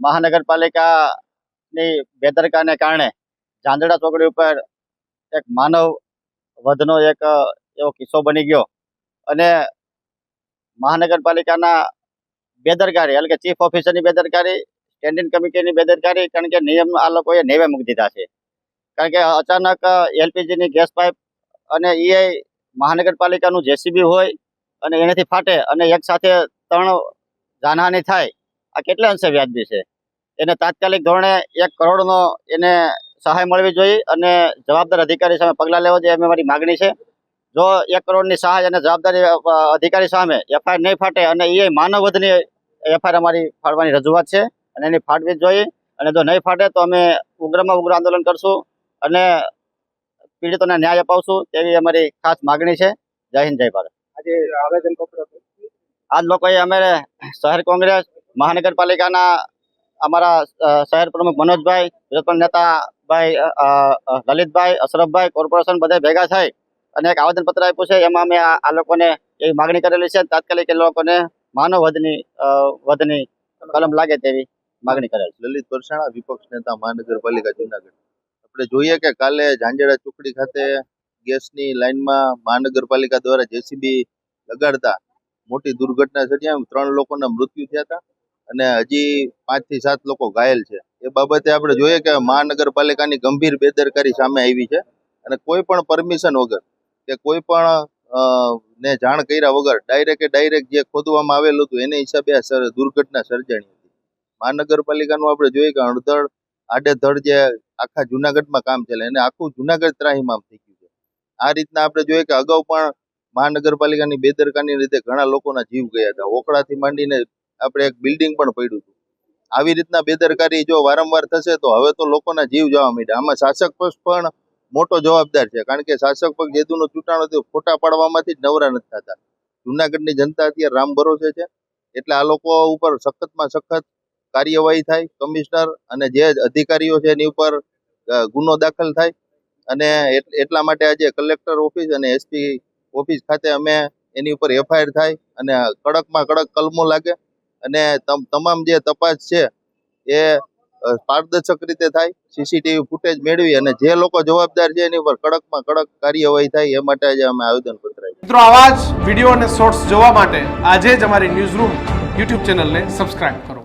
મહાનગરપાલિકાની બેદરકાને કારણે ઝાંઝડા ચોકડી ઉપર એક માનવ વધનો એક એવો કિસ્સો બની ગયો. અને મહાનગરપાલિકાના બેદરકારી, એટલે કે ચીફ ઓફિસરની બેદરકારી, સ્ટેન્ડિંગ કમિટીની બેદરકારી, કારણ કે નિયમ આ લોકોએ નેવે મૂકી દીધા છે. કારણ કે અચાનક એલપીજીની ગેસ પાઇપ અને એ મહાનગરપાલિકાનું જેસીબી હોય અને એનાથી ફાટે અને એક સાથે ત્રણ જાનહાની થાય આ કેટલા અંશે વ્યાજબી છે? એને તાત્કાલિક ધોરણે એક કરોડનો એને સહાય મળવી જોઈએ અને જવાબદાર અધિકારી સામે પગલાં લેવા જોઈએ એમ મારી માગણી છે. જો એક કરોડની સહાય અને જવાબદારી અધિકારી સામે એફઆઈઆર નહીં ફાટે અને એ માનવ વધની એફઆઈઆર અમારી ફાડવાની રજૂઆત છે અને એની ફાટવી જોઈએ. અને જો નહીં ફાટે તો અમે ઉગ્રમાં ઉગ્ર આંદોલન કરશું અને પીડિતોને ન્યાય અપાવશું તેવી અમારી ખાસ માગણી છે. જય હિન્દ જય ભારત. આજે આવેદન આજ લોકોએ અમે શહેર કોંગ્રેસ મહાનગરપાલિકાના અમારા શહેર પ્રમુખ મનોજભાઈ, વિરોધ નેતા ભાઈ લલિતભાઈ, અશરફભાઈ, કોર્પોરેશન બધા ભેગા થઈ અને એક આવેદનપત્ર આપ્યું છે. એમાં અમે આ લોકોને એવી માગણી કરેલી છે તાત્કાલિક એ લોકોને માનવ વધની વધની કલમ લાગે તેવી માગણી કરેલી લલિત પરસાણા, વિપક્ષ નેતા, મહાનગરપાલિકા, જુનાગઢ. આપણે જોઈએ કે કાલે ઝાંઝેડા ચોકડી ખાતે ગેસની લાઇનમાં મહાનગરપાલિકા દ્વારા જેસીબી લગાડતા મોટી દુર્ઘટના સર્જાઈ. ત્રણ લોકોના મૃત્યુ થયા હતા. અને હજી પાંચથી સાત લોકો ઘાયલ છે. એ બાબતે આપણે જોઈએ કે મહાનગરપાલિકાની ગંભીર બેદરકારી સામે આવી છે અને કોઈ પણ પરમિશન વગર કે કોઈ પણ ને જાણ કર્યા વગર ડાયરેક્ટ ડાયરેક્ટ જે ખોદવામાં આવેલું હતું એને હિસાબે આ દુર્ઘટના સર્જાણી હતી. મહાનગરપાલિકાનું આપણે જોઈએ કે અડધડ આડેધડ જે આખા જુનાગઢમાં કામ છે એને આખું જુનાગઢ ત્રાહીમામ થઈ ગયું છે. આ રીતના આપણે જોઈએ કે અગાઉ પણ મહાનગરપાલિકાની બેદરકારીને રીતે ઘણા લોકોના જીવ ગયા હતા. ઓકળાથી માંડીને આપણે એક બિલ્ડિંગ પણ પડ્યું હતું. આવી રીતના બેદરકારી જો વારંવાર થશે તો હવે તો લોકોના જીવ જવા માંડ્યા. આમાં શાસક પક્ષ પણ મોટો જવાબદાર છે, કારણ કે શાસક પક્ષ જેદુનું ચૂંટાણું થયું, ફોટા પાડવામાંથી જ નવરા નથી થતા. જુનાગઢની જનતા અત્યારે રામ ભરોસે છે. એટલે આ લોકો ઉપર સખતમાં સખત કાર્યવાહી થાય, કમિશનર અને જે અધિકારીઓ છે એની ઉપર ગુનો દાખલ થાય. અને એટ- એટલા માટે આજે કલેક્ટર ઓફિસ અને એસપી ઓફિસ ખાતે અમે એની ઉપર એફઆઈઆર થાય અને કડકમાં કડક કલમો લાગે. અને તમ- તમામ જે તપાસ છે, એ પારદર્શક રીતે થાય સીસીટીવી ફૂટેજ મેળવી અને જે લોકો જવાબદાર છે એની ઉપર કડકમાં કડક કાર્યવાહી થાય, એ માટે આજે અમે આવેદન પત્ર મિત્રો, આવા જ વીડિયો અને શોર્ટ્સ જોવા માટે આજે જ અમારી ન્યૂઝ રૂમ યુટ્યુબ ચેનલને સબસ્ક્રાઇબ કરો.